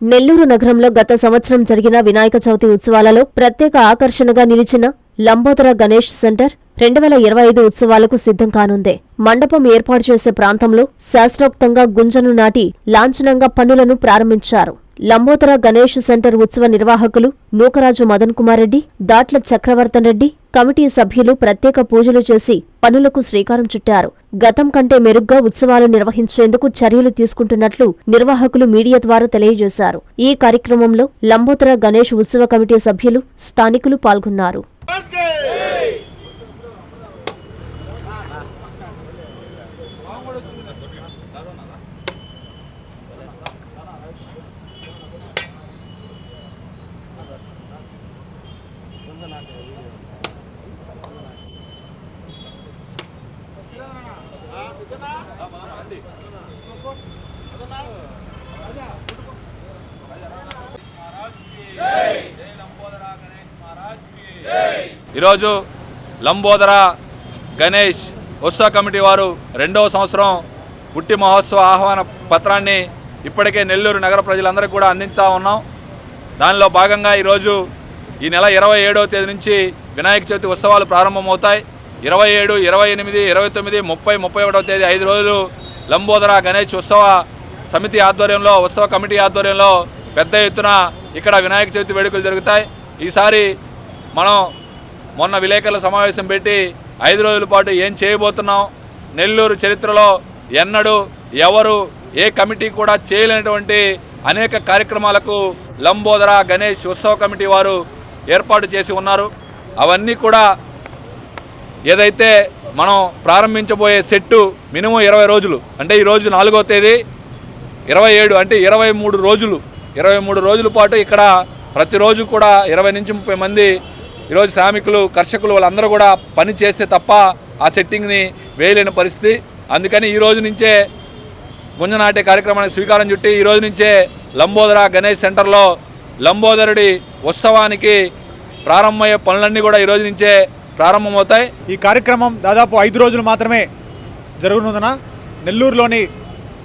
నెల్లూరు నగరంలో గత సంవత్సరం జరిగిన వినాయక చవితి ఉత్సవాలలో ప్రత్యేక ఆకర్షణగా నిలిచిన లంబోదర గణేష్ సెంటర్ రెండు వేల ఇరవై ఐదు ఉత్సవాలకు సిద్ధం కానుంది. మండపం ఏర్పాటు చేసే ప్రాంతంలో శాస్త్రోక్తంగా గుంజను నాటి లాంఛనంగా పనులను ప్రారంభించారు. లంబోదర గణేష్ సెంటర్ ఉత్సవ నిర్వాహకులు నూకరాజు మదన్ కుమార్ రెడ్డి దాట్ల చక్రవర్తన్ రెడ్డి కమిటీ సభ్యులు ప్రత్యేక పూజలు చేసి పనులకు శ్రీకారం చుట్టారు. గతం కంటే మెరుగ్గా ఉత్సవాలు నిర్వహించేందుకు చర్యలు తీసుకుంటున్నట్లు నిర్వాహకులు మీడియా ద్వారా తెలియజేశారు. ఈ కార్యక్రమంలో లంబోతర గణేష్ ఉత్సవ కమిటీ సభ్యులు స్థానికులు పాల్గొన్నారు. ఈరోజు లంబోదర గణేష్ ఉత్సవ కమిటీ వారు రెండవ సంవత్సరం పుట్టి మహోత్సవ ఆహ్వాన పత్రాన్ని ఇప్పటికే నెల్లూరు నగర ప్రజలందరికీ కూడా అందిస్తూ ఉన్నాం. దానిలో భాగంగా ఈరోజు ఈ నెల ఇరవై ఏడవ తేదీ నుంచి వినాయక చవితి ఉత్సవాలు ప్రారంభమవుతాయి. ఇరవై ఏడు ఇరవై ఎనిమిది ఇరవై తొమ్మిది ముప్పై ముప్పై ఒకటవ తేదీ ఐదు రోజులు లంబోదర గణేష్ ఉత్సవ సమితి ఆధ్వర్యంలో ఉత్సవ కమిటీ ఆధ్వర్యంలో పెద్ద ఎత్తున ఇక్కడ వినాయక చవితి వేడుకలు జరుగుతాయి. ఈసారి మనం మొన్న విలేకరుల సమావేశం పెట్టి ఐదు రోజుల పాటు ఏం చేయబోతున్నాం? నెల్లూరు చరిత్రలో ఎన్నడూ ఎవరు ఏ కమిటీ కూడా చేయలేనటువంటి అనేక కార్యక్రమాలకు లంబోదర గణేష్ ఉత్సవ కమిటీ వారు ఏర్పాటు చేసి ఉన్నారు. అవన్నీ కూడా ఏదైతే మనం ప్రారంభించబోయే సెట్టు మినిమం ఇరవై రోజులు అంటే ఈరోజు నాలుగో తేదీ ఇరవై ఏడు అంటే ఇరవై మూడు రోజులు. ఇరవై మూడు రోజుల పాటు ఇక్కడ ప్రతిరోజు కూడా ఇరవై నుంచి ముప్పై మంది ఈరోజు శ్రామికులు కర్షకులు వాళ్ళందరూ కూడా పని చేస్తే తప్ప ఆ సెట్టింగ్ని వేయలేని పరిస్థితి. అందుకని ఈ రోజు నుంచే గుంజనాటే కార్యక్రమానికి స్వీకారం చుట్టి ఈ రోజు నుంచే లంబోదర గణేష్ సెంటర్లో లంబోదరుడి ఉత్సవానికి ప్రారంభమయ్యే పనులన్నీ కూడా ఈ రోజు నుంచే ప్రారంభమవుతాయి. ఈ కార్యక్రమం దాదాపు ఐదు రోజులు మాత్రమే జరగనుందన. నెల్లూరులోని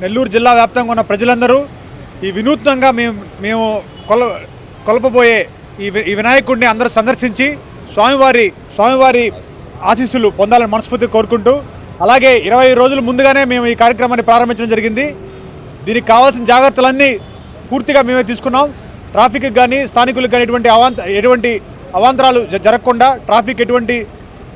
నెల్లూరు జిల్లా వ్యాప్తంగా ఉన్న ప్రజలందరూ ఈ వినూత్నంగా మేము మేము కొల కొలపబోయే ఈ ఈ వినాయకుడిని అందరూ సందర్శించి స్వామివారి స్వామివారి ఆశీస్సులు పొందాలని మనస్ఫూర్తి కోరుకుంటూ అలాగే ఇరవై రోజుల ముందుగానే మేము ఈ కార్యక్రమాన్ని ప్రారంభించడం జరిగింది. దీనికి కావాల్సిన జాగ్రత్తలన్నీ పూర్తిగా మేమే తీసుకున్నాం. ట్రాఫిక్ కానీ స్థానికులకు కానీ ఎటువంటి అవాంత ఎటువంటి అవాంతరాలు జరగకుండా ట్రాఫిక్ ఎటువంటి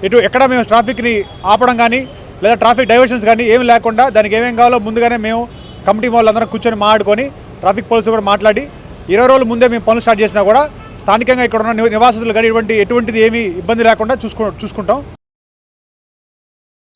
ఎటు ఎక్కడ మేము ట్రాఫిక్ని ఆపడం కానీ లేదా ట్రాఫిక్ డైవర్షన్స్ కానీ ఏమి లేకుండా దానికి ఏమేం కావాలో ముందుగానే మేము కమిటీ వాళ్ళందరం కూర్చొని మాట్లాడుకొని ట్రాఫిక్ పోలీసులు కూడా మాట్లాడి ఇరవై రోజుల ముందే మేము పనులు స్టార్ట్ చేసినా కూడా స్థానికంగా ఇక్కడ ఉన్న ని- నివాసితులు కానీ ఇటువంటి ఎటువంటిది ఏమీ ఇబ్బంది లేకుండా చూసుకో చూసుకుంటాం.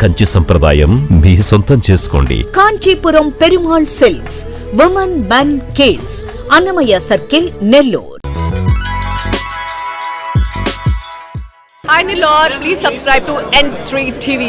కంచి సంప్రదాయం మీ సొంతం చేసుకోండి. Kanchipuram Perumal silks women men kids Annamayya circle Nellore. Hi Nilor, please subscribe to N3 TV.